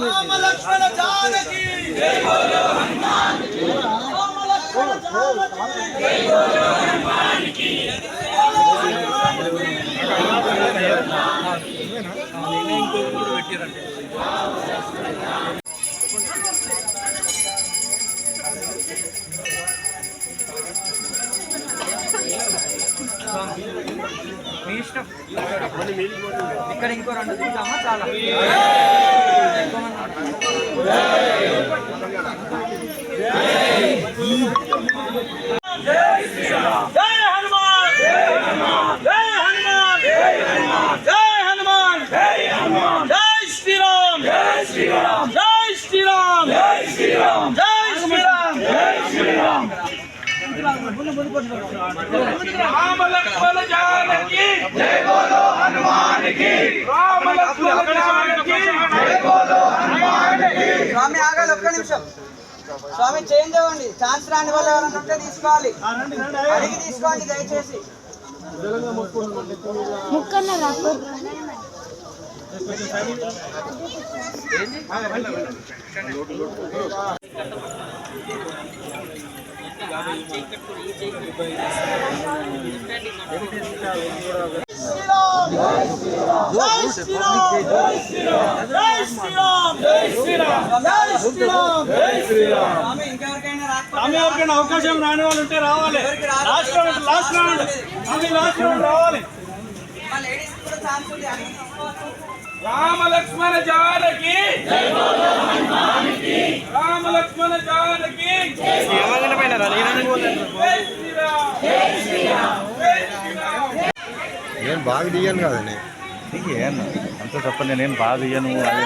రామ లక్ష్మణ జానకి రామ లక్ష్మణ జానకి రామ లక్ష్మణ జానకి మీ ఇష్టం. ఇక్కడ ఇంకో రెండు దిగుతామా చాలా. ఎక్కువ మంది జై హనుమాన్ జై హనుమాన్ జై హనుమాన్ జై హనుమాన్ జై హనుమాన్ జై శ్రీరామ్ జై శ్రీరామ్ జై శ్రీరామ్ జై శ్రీరామ్ జై శ్రీరామ్ జై జానకి జై బోలో జానకి జై బోలో స్వామి ఆగాలి ఒక్క నిమిషం. స్వామి చేంజ్ అవ్వండి. ఛాన్స్ రాని వాళ్ళు ఎవరైనా ఉంటే తీసుకోవాలి. అడిగి తీసుకోండి దయచేసి. ముక్కన్న రాకు జై శ్రీరామ్ ఆమె ఎవరికైనా అవకాశం రాని వాళ్ళు ఉంటే రావాలి లాస్ట్ రౌండ్ లాస్ట్ రౌండ్ ఆమె లాస్ట్ రౌండ్ రావాలి రామ లక్ష్మణ జానకి. రామ లక్ష్మణ జానకి. జై శ్రీరామ్ జై శ్రీరామ్ జై శ్రీరామ్ నేను బాగా దిగాను కదండి ఏం అంత తప్ప నేనేం బాగా తీయను అదే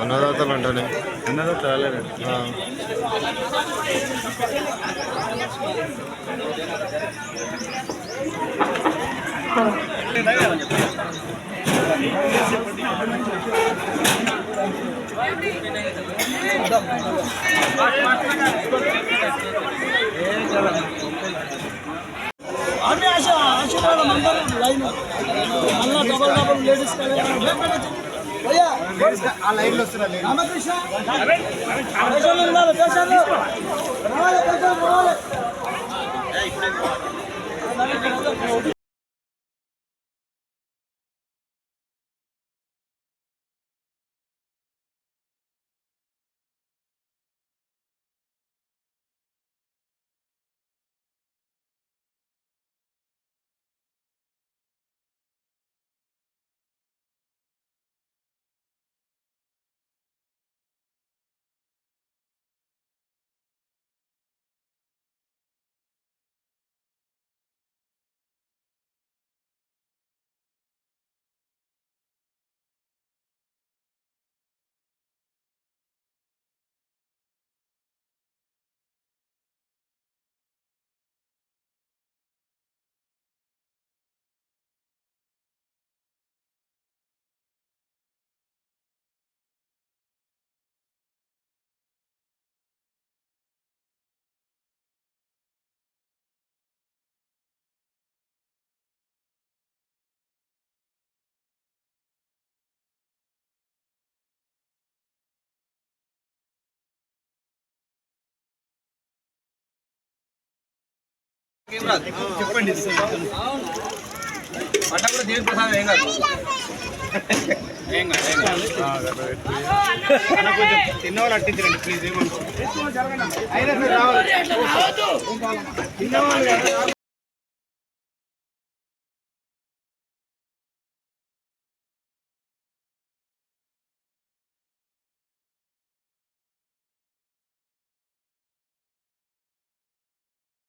అన్నదాతలు అంటానే ఆ. ఆమె ఆశ ఆశీర్వాదం అందరూ లైన్. మళ్ళా డబల్ డబల్ లేడీస్ రామకృష్ణ రావాలి చెప్పండి పట్ట కూడా దేవి ప్రసాదం ఏం కాదు ఏం కాదు తిన్నవాళ్ళు అట్టించండి ప్లీజ్ ఏమనుకో అయినా రావాలి